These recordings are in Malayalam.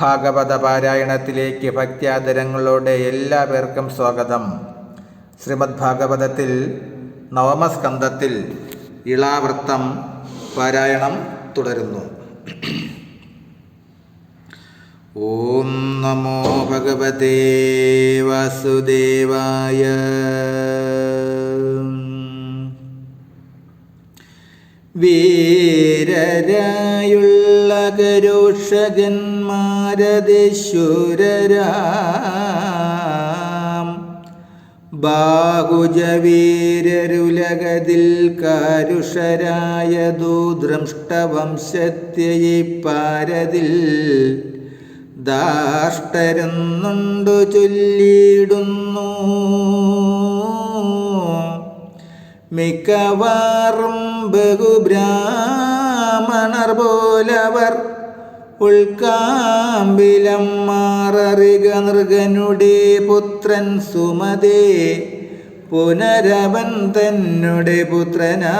ഭാഗവത പാരായണത്തിലേക്ക് ഭക്ത്യാദരങ്ങളോടെ എല്ലാ പേർക്കും സ്വാഗതം. ശ്രീമദ് ഭാഗവതത്തിൽ നവമസ്കന്ധത്തിൽ ഇളാവൃത്തം പാരായണം തുടരുന്നു. ഓം നമോ ഭഗവതേ വാസുദേവായ. വീരരായുള്ള കരോഷകന്മാരതീശ്വരരാം ബാഹുജവീരരുലകതിൽ കാരുഷരായ ദൂദ്രംഷ്ടവംശത്യയി പാരതിൽ ദാഷ്ടരുന്നുണ്ടു ചൊല്ലിയിടുന്നു. മിക്കവാറും ബഹുബ്രാഹ്മണർ പോലവർ ഉൾക്കാമ്പിലം മാററിക നൃഗനുടെ പുത്രൻ സുമതേ പുനരവൻ തന്നെ പുത്രനായി.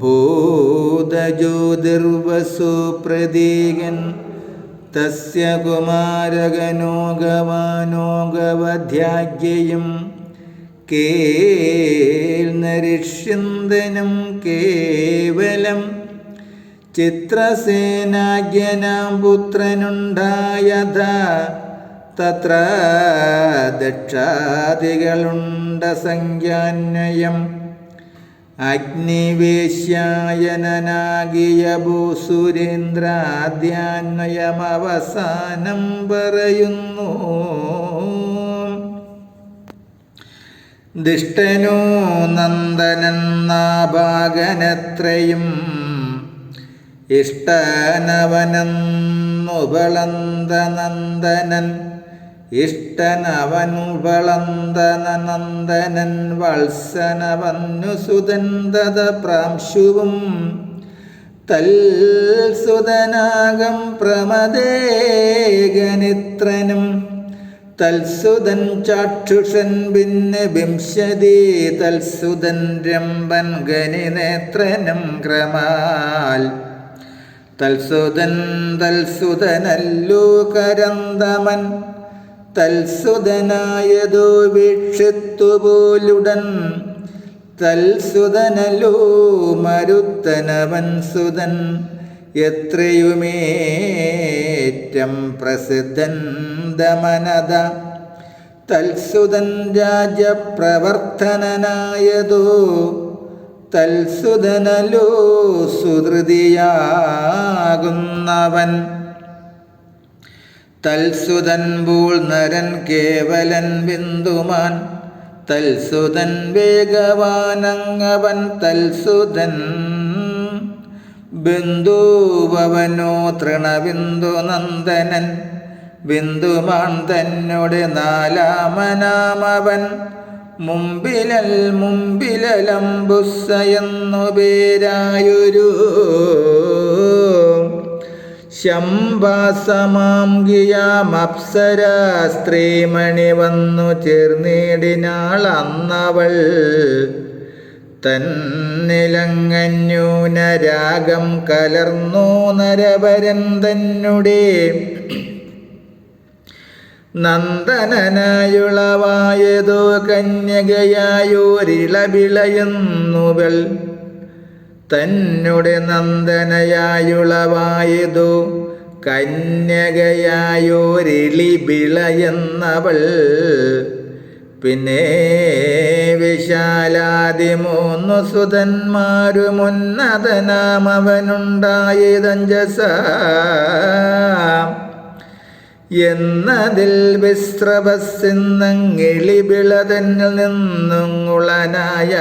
ഭൂതജ്യോതിർവസു പ്രതീകൻ തസ്യ കുമാരകനോഗവാനോഗവധ്യാജ്ഞയും കേൽ നരിഷ്യന്തനം കേവലം ചിത്രസേനാജ്ഞനാം പുത്രനുണ്ടായത തത്ര ദക്ഷാദികളുണ്ട സംഖ്യാന്വയം അഗ്നിവേശ്യായനാകിയ ഭൂസുരേന്ദ്രാദ്യാന്വയമവസാനം പറയുന്നു. ദിഷ്ടനോ നന്ദനെന്നാഭാഗനത്രയും ഇഷ്ടനവനെന്നുപളന്ത നന്ദനൻ ഇഷ്ടനവനുപളന്തനന്ദനൻ വത്സനവന്നു സുതന്തത പ്രാംശുവും തൽസുതനാകം പ്രമദേകനിത്രനും തൽസുതൻ ചാക്ഷുഷൻ ഭിന്ന വിംശതി തൽസുതൻ രംബൻ ഗനിനേത്രനം ക്രമാൽ. തൽസുതൻ തൽസുതനല്ലു കരന്തമൻ. തൽസുതനായതോ വീക്ഷിത്തുപോലുടൻ. തൽസുതനല്ലോ മരുത്തനവൻ സുതൻ. എത്രയുമേറ്റം പ്രസിദ്ധൻ ദമനത തൽസുതൻ രാജപ്രവർത്തനനായതോ. തൽസുതനലോ സുധൃതിയാകുന്നവൻ. തൽസുതൻ പൂൾ നരൻ കേവലൻ ബിന്ദുമാൻ. തൽസുതൻ വേഗവാനങ്ങവൻ തൽസുതൻ ബിന്ദുവനോ തൃണബിന്ദു നന്ദനൻ ബിന്ദുമാൻ തന്നോട് നാലാമനാമവൻ. മുമ്പിലൽ മുമ്പിലലംബുസ പേരായൊരു. ശംഭാസമാം സ്ത്രീമണി വന്നു ചേർന്നിടിനാൾ അന്നവൾ. തന്നിലങ്ങന്യൂനരാഗം കലർന്നു നരവരൻ തന്നെ നന്ദനനായുളവായതോ കന്യകയായോരിളവിളയുന്നുവൾ. തന്നെ നന്ദനയായുളവായതോ കന്യകയായോരിളി വിളയെന്നവൾ പിന്നെ വിശാലാതി മൂന്നു സുതന്മാരുമുന്നതനാമവനുണ്ടായതഞ്ചസ എന്നതിൽ വിശ്രവസിന്നങ്ങിളി നിന്നും ഉളനായ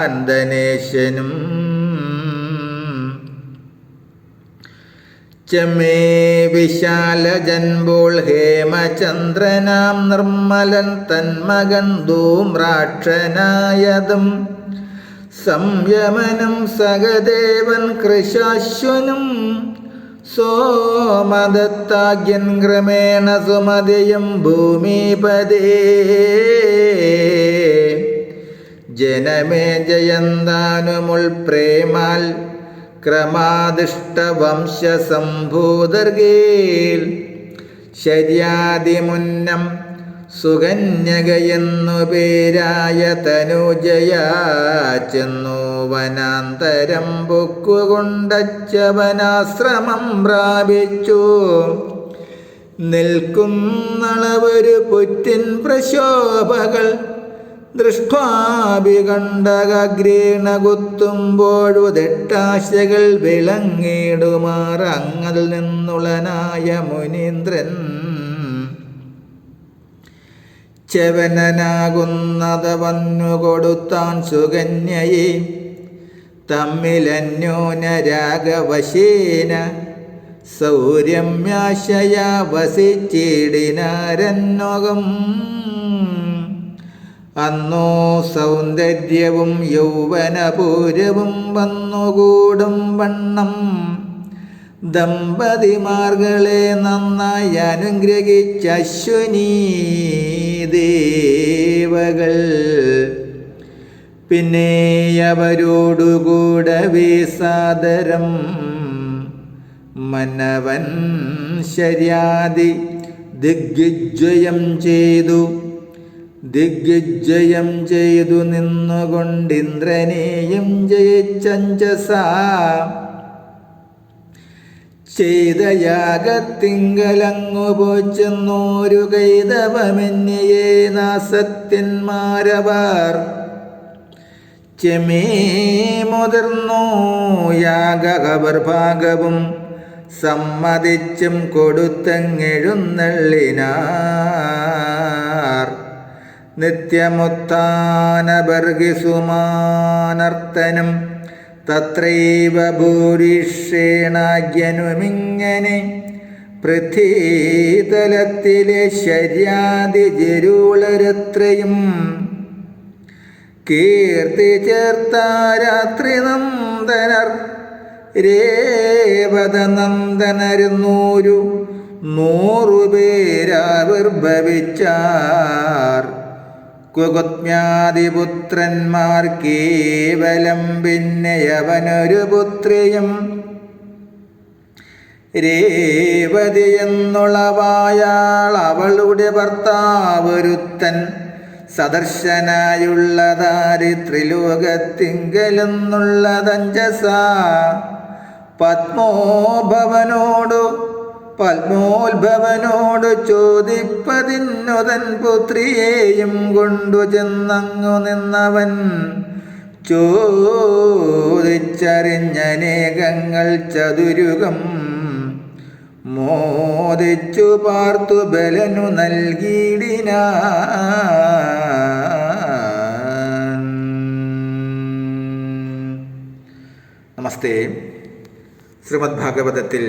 അന്തനേശനും ചെമ്മേ വിശാലജൻപോൾ ഹേമചന്ദ്രനാം നിർമ്മലൻ തന്മകൻ ധൂമ്രാക്ഷനായതും. സംയമനം സഹദേവൻ കൃശാശ്വനും. സോമദത്താഗ്യൻ ക്രമേണ സുമതിയും ഭൂമിപദേ ജനമേ ജയന്താനുമുൾപ്രേമാൽ ക്രമാദിഷ്ടവംശസംഭൂതർഗേൽ ശര്യാതിമുന്നം സുകന്യകയെന്നു പേരായ തനുജയ വനാന്തരം പൊക്കുകൊണ്ടച്ചവനാശ്രമം പ്രാപിച്ചു. നിൽക്കുന്നളവൊരു പുറ്റിൻ പ്രശോഭകൾ ദൃഷ്ടാഭികണ്ഠകഗ്രേണ കുത്തുമ്പോഴു ദട്ടാശകൾ വിളങ്ങിടുമാറങ്ങൽ നിന്നുളനായ മുനീന്ദ്രൻ. ചെവനനാകുന്നത് വന്നു കൊടുത്താൻ സുകന്യയെ തമ്മിലന്യോനരാഗവശേന സൗരമ്യാശയ വസിച്ചിടിനാരന്നോകം അന്നോ സൗന്ദര്യവും യൗവനപൂരവും വന്നുകൂടും വണ്ണം. ദമ്പതിമാർകളെ നന്നായി അനുഗ്രഹിച്ച അശ്വനീ ദേവകൾ. പിന്നെ അവരോടുകൂടവേ സാദരം മനവൻ ശര്യാദി ദിഗ്വിജയം ചെയ്തു. ദിഗ്വിജയം ചെയ്തു നിന്നുകൊണ്ടിന്ദ്രനെയും ജയിച്ചഞ്ചസ. ചെയ്ത യാഗത്തിങ്കലങ്ങു പോച്ചെന്നോരു കൈതവമെന്നിയേ ചെമേ മുതിർന്നു യാഗകവർ ഭാഗവും സമ്മതിച്ചും കൊടുത്തെങ്ങെഴുന്നള്ളിനാർ നിത്യമുത്താനബർഗിസുമാനർത്തനം തത്രൈവ ഭൂരിഷേണാഗ്യനുമിങ്ങനെ പൃഥ്വീതലത്തിലെ ശര്യാദിജരുളരത്രയും കീർത്തി ചേർത്ത രാത്രി നന്ദനർ രേവത നന്ദനരുന്നൂരു നൂറുപേരാവിർഭവിച്ചാർ. കുകുത്മ്യാദിപുത്രന്മാർ കേവലം പിന്നെ അവനൊരു പുത്രിയും. രേവതി എന്നുള്ളവായാൾ അവളുടെ ഭർത്താവൊരുത്തൻ സദർശനായുള്ളതാരി ത്രിലോകത്തിങ്കലെന്നുള്ളതഞ്ചസ പത്മോഭവനോടു പത്മോത്ഭവനോട് ചോദിപ്പതിന്നുതൻ പുത്രിയെയും കൊണ്ടു ചെന്നങ്ങു നിന്നവൻ. ചോദിച്ചറിഞ്ഞനേകങ്ങൾ ചതുരുകം മോദിച്ചു പാർത്തു ബലനു നൽകിയിടിന നമസ്തേ. ശ്രീമദ് ഭാഗവതത്തിൽ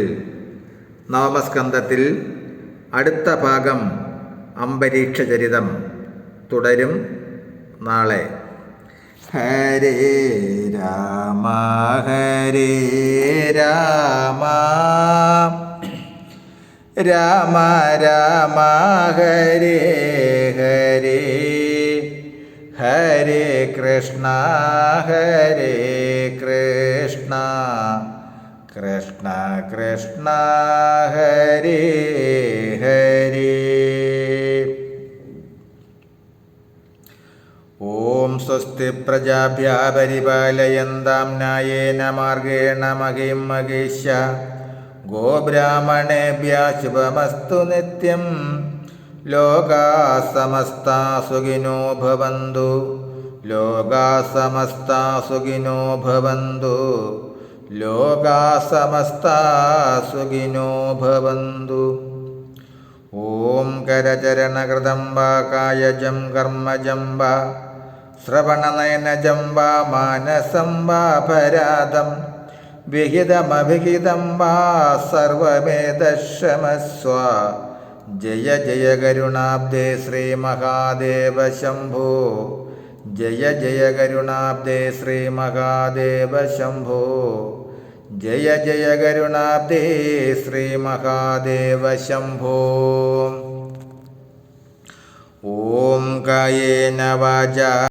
നവമസ്കന്ധത്തിൽ അടുത്ത ഭാഗം അംബരീക്ഷ ചരിതം തുടരും നാളെ. ഹരേ രാമ ഹരേ രാമ. രാമ രാമ ഹരേ ഹരേ. ഹരേ കൃഷ്ണ ഹരേ കൃഷ്ണ. കൃഷ്ണ കൃഷ്ണ ഹരി ഹരി. ഓം സ്വസ്തി പ്രജാഭ്യാ പരിപാലയന്താം ന്യായേന മാർഗേണ മഹിം മഹേശ ഗോബ്രാഹ്മണേഭ്യ ശുഭമസ്തു നിത്യം. ലോകാ സമസ്താ സുഖിനോ ഭവന്തു. ലോകാ സമസ്താ സുഖിനോ ഭവന്തു. ലോകാ സമസ്താ സുഖിനോ ഭവന്തു. ഓം കരചരണകൃതം വാ കായജം കർമ്മജം വാ ശ്രവണനയനജം വാ മാനസം വാ പരാതം വിഹിതമഭിഹിതം വാ സർവമേതക്ഷമസ്വ. ജയ ജയ കരുണാബ്ദേ ശ്രീ മഹാദേവ ശംഭോ. ജയ ജയ കരുണാബ്ദേ ശ്രീ മഹാദേവ ശംഭോ ജയ ജയ കരുണാബ്ദേ ശ്രീ മഹാദേവ ശംഭോ ഓം കായേന വാച